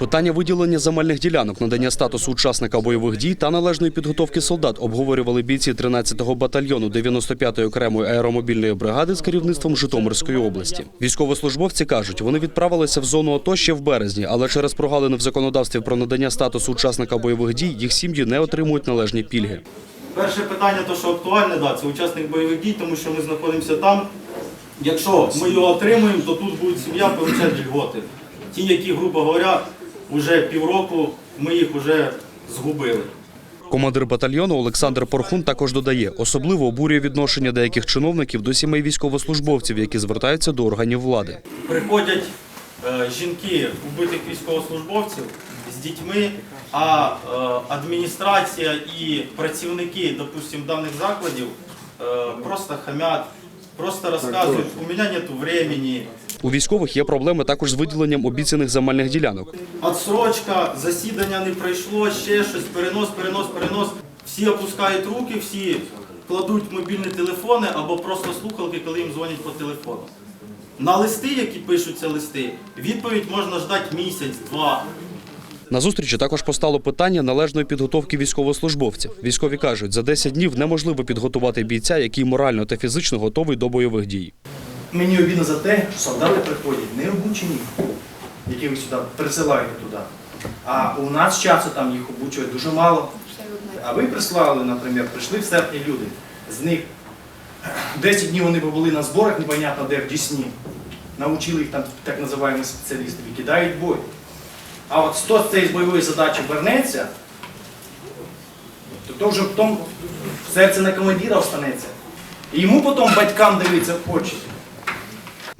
Питання виділення земельних ділянок, надання статусу учасника бойових дій та належної підготовки солдат обговорювали бійці 13-го батальйону 95-ї окремої аеромобільної бригади з керівництвом Житомирської області. Військовослужбовці кажуть, вони відправилися в зону АТО ще в березні, але через прогалини в законодавстві про надання статусу учасника бойових дій їх сім'ї не отримують належні пільги. Перше питання, то що актуальне, да, це учасник бойових дій, тому що ми знаходимося там. Якщо ми його отримуємо, то тут буде сім'я получати льготи. Ті, які, грубо говоря, вже півроку ми їх вже згубили. Командир батальйону Олександр Порхун також додає, особливо обурює відношення деяких чиновників до сімей військовослужбовців, які звертаються до органів влади. Приходять е, жінки убитих військовослужбовців з дітьми, а е, адміністрація і працівники, допустим, даних закладів е, просто хамять, просто розказують, у мене немає времени, У військових є проблеми також з виділенням обіцяних земельних ділянок. Отсрочка, засідання не пройшло, ще щось, перенос, перенос, перенос. Всі опускають руки, всі кладуть мобільні телефони або просто слухалки, коли їм дзвонять по телефону. На листи, які пишуться листи, відповідь можна ждати місяць, два. На зустрічі також постало питання належної підготовки військовослужбовців. Військові кажуть, за 10 днів неможливо підготувати бійця, який морально та фізично готовий до бойових дій. Мені обідно за те, що солдати приходять не обучені, яких сюди присилають туди. А у нас часу там їх обучують дуже мало. А ви прислали, наприклад, прийшли в серпні люди. З них 10 днів вони були на зборах, непонятно де в Дісні. Научили їх там так називаємо спеціалісти, викидають бой. А от хто з цієї бойової задачі вернеться, то, то вже потім серце на командира останеться. І йому потім батькам дивиться в очі.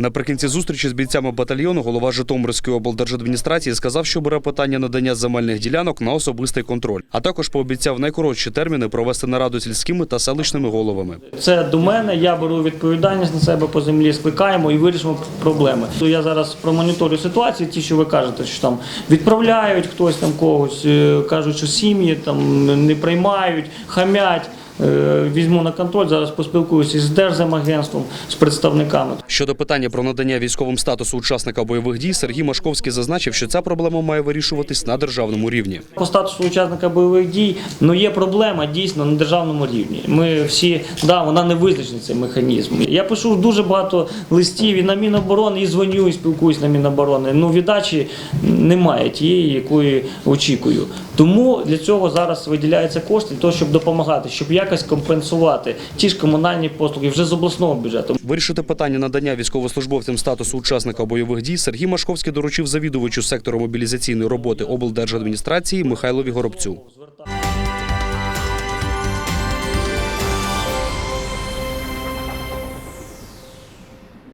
Наприкінці зустрічі з бійцями батальйону голова Житомирської облдержадміністрації сказав, що бере питання надання земельних ділянок на особистий контроль, а також пообіцяв найкоротші терміни провести нараду сільськими та селищними головами. Це до мене, я беру відповідальність на себе по землі, скликаємо і вирішимо проблеми. Я зараз промоніторю ситуацію, ті, що ви кажете, що там відправляють хтось там когось, е, кажуть, що сім'ї там не приймають, хамять. Е, Візьму на контроль, зараз поспілкуюся із Держземагентством, з представниками. Щодо питання про надання військовим статусу учасника бойових дій, Сергій Машковський зазначив, що ця проблема має вирішуватись на державному рівні. По статусу учасника бойових дій ну є проблема дійсно на державному рівні. Ми всі да, вона не визначений цей механізм. Я пишу дуже багато листів і на Міноборони, і дзвоню, і спілкуюсь на Міноборони. Ну віддачі немає тієї, якої очікую. Тому для цього зараз виділяються кошти для того, щоб допомагати, щоб якось компенсувати ті ж комунальні послуги вже з обласного бюджету. Вирішити питання надання військовослужбовцям статусу учасника бойових дій Сергій Машковський доручив завідувачу сектору мобілізаційної роботи облдержадміністрації Михайлові Горобцю.